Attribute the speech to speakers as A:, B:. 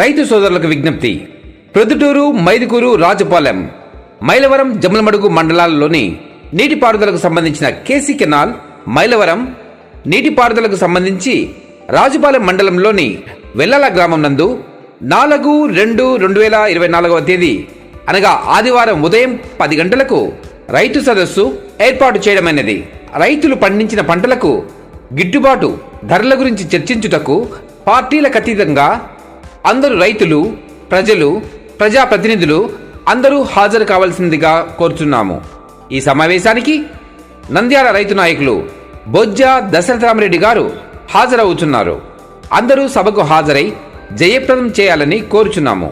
A: రైతు సోదరులకు విజ్ఞప్తి. ప్రొద్దుటూరు మైదుకూరు రాజుపాలెం మైలవరం జమ్మలమడుగు మండలాల్లోని నీటిపారుదలకు సంబంధించిన కేసీ కెనాల్ మైలవరం నీటిపారుదలకు సంబంధించి రాజుపాలెం మండలంలోని వెల్లల గ్రామం నందు నాలుగు రెండు రెండు వేల ఇరవై నాలుగవ తేదీ అనగా ఆదివారం ఉదయం పది గంటలకు రైతు సదస్సు ఏర్పాటు చేయడమైనది. రైతులు పండించిన పంటలకు గిట్టుబాటు ధరల గురించి చర్చించుటకు పార్టీలకు అతీతంగా అందరూ రైతులు ప్రజలు ప్రజాప్రతినిధులు అందరూ హాజరు కావాల్సిందిగా కోరుచున్నాము. ఈ సమావేశానికి నంద్యాల రైతు నాయకులు బొజ్జ దశరథరామరెడ్డి గారు హాజరవుతున్నారు అందరూ సభకు హాజరై జయప్రదం చేయాలని కోరుచున్నాము.